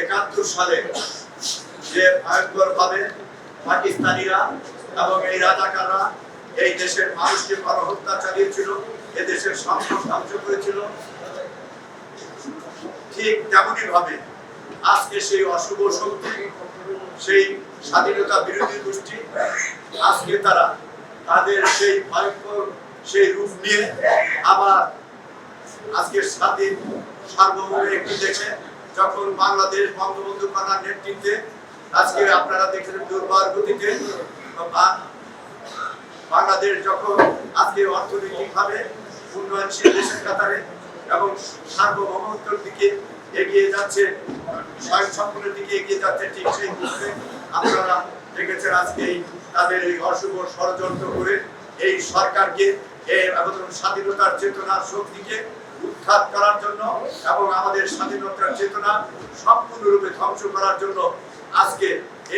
একাত্তর সালে যে ভয়ঙ্কর ভাবে পাকিস্তানিরা এবং এই রাজাকাররা এই দেশের মানুষকে গণহত্যা চালিয়েছিল, এ সম্পদ ধ্বংস করেছিল। ঠিক তেমনই ভাবে আজকে সেই অশুভ শক্তি, সেই স্বাধীনতা বিরোধী গোষ্ঠী, আজকে তারা তাদের সেই ভয়ঙ্কর, সেই রূপ নিয়ে আবার আজকে স্বাধীন সার্বভৌম একটি দেশে যখন বাংলাদেশ বঙ্গবন্ধু কন্যার নেতৃত্বে, আজকে আপনারা দেখেছেন দুর্বার গতিতে বাংলাদেশ যখন আজকে অর্থনৈতিকভাবে উন্নয়নশীল দেশের কাতারে এবং সার্বভৌমত্বর দিকে এগিয়ে যাচ্ছে স্বয়ং সম্পূর্ণের দিকে এগিয়ে যাচ্ছে, ঠিক সেই মুহূর্তে আপনারা দেখেছেন আজকে এই তাদের এই অশুভ ষড়যন্ত্র করে এই সরকারকে এবং স্বাধীনতার চেতনার শক্তিকে উৎখাত করার জন্য এবং আমাদের স্বাধীনতার চেতনা সম্পূর্ণরূপে ধ্বংস করার জন্য আজকে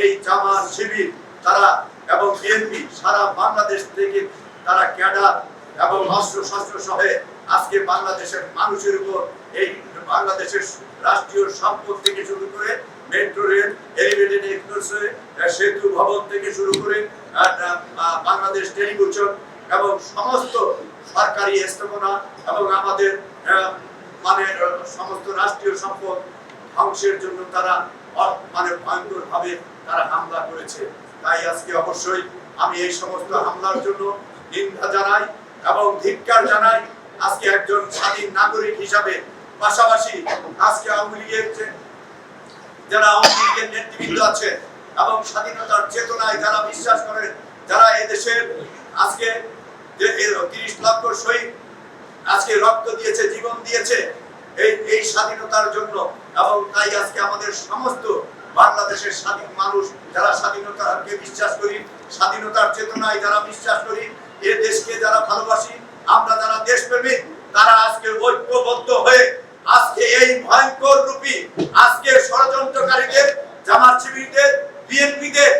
এই জামাত শিবির, তারা এবং বিএনপি সারা বাংলাদেশ থেকে তারা ক্যাডার এবং অস্ত্র শস্ত্র সহে আজকে বাংলাদেশের মানুষের উপর এই বাংলাদেশের রাষ্ট্রীয় সম্পদ থেকে শুরু করে মেট্রো রেল, এলিভেটেড এক্সপ্রেসওয়ে, সেতু ভবন থেকে শুরু করে বাংলাদেশ টেলিভিশন এবং সমস্ত সরকারি স্থাপনা এবং আমাদের মানে সমস্ত রাষ্ট্রীয় সম্পদ ধ্বংসের জন্য তারা মানে ভয়ঙ্কর ভাবে তারা হামলা করেছে। তাই আজকে অবশ্যই আমি এই সমস্ত হামলার জন্য নিন্দা জানাই এবং ধিক্কার জানাই আজকে একজন স্বাধীন নাগরিক হিসাবে। পাশাপাশি আজকে আওয়ামী লীগের যারা আওয়ামী লীগের নেতৃবৃন্দ আছে এবং স্বাধীনতার চেতনায় যারা বিশ্বাস করে যারা এদেশের আজকে যে তিরিশ লক্ষ শহীদ আজকে রক্ত দিয়েছে, জীবন দিয়েছে এই এই স্বাধীনতার জন্য। এবং তাই আজকে আমাদের সমস্ত বাংলাদেশের স্বাধীন মানুষ, যারা স্বাধীনতাকে বিশ্বাস করি, স্বাধীনতার চেতনায় যারা বিশ্বাস করি, এ দেশকে যারা ভালোবাসি, আমরা যারা দেশপ্রেমিক তারা আজকে ঐক্যবদ্ধ হয়ে আজকে এই ভয়ঙ্কর রূপী, আজকে ষড়যন্ত্রকারীদের, জামাত শিবিরদের, বিএনপিদের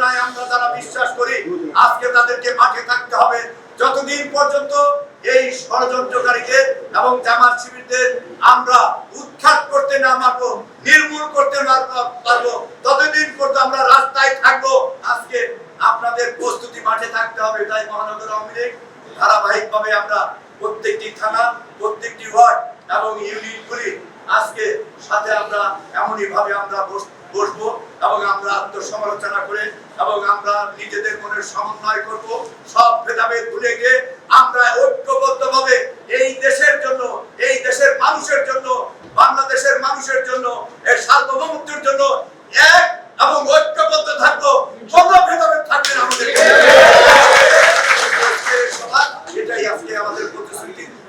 চেতনায় আমরা যারা বিশ্বাস করি, আজকে তাদেরকে মাঠে থাকতে হবে। যতদিন পর্যন্ত এই ষড়যন্ত্রকারীদের এবং জামাত শিবিরদের আমরা উৎখাত করতে না পারব নির্মূল করতে না পারব, ততদিন পর্যন্ত আমরা রাস্তায় থাকব, আজকে আপনাদের প্রস্তুতি মাঠে থাকতে হবে তাই মহানগর আওয়ামী লীগ। ধারাবাহিকভাবে আমরা প্রত্যেকটি থানা, প্রত্যেকটি ওয়ার্ড এবং ইউনিটগুলি আজকে সাথে আমরা এমনই ভাবে আমরা বসবো এবং আমরা আত্মসমালোচনা করে এবং আমরা নিজেদের মনের সমন্বয় করব। সব ভেদাভেদ ভুলে গিয়ে আমরা ঐক্যবদ্ধভাবে এই দেশের জন্য, এই দেশের মানুষের জন্য, বাংলাদেশের মানুষের জন্য, এর সার্বভৌমত্বের জন্য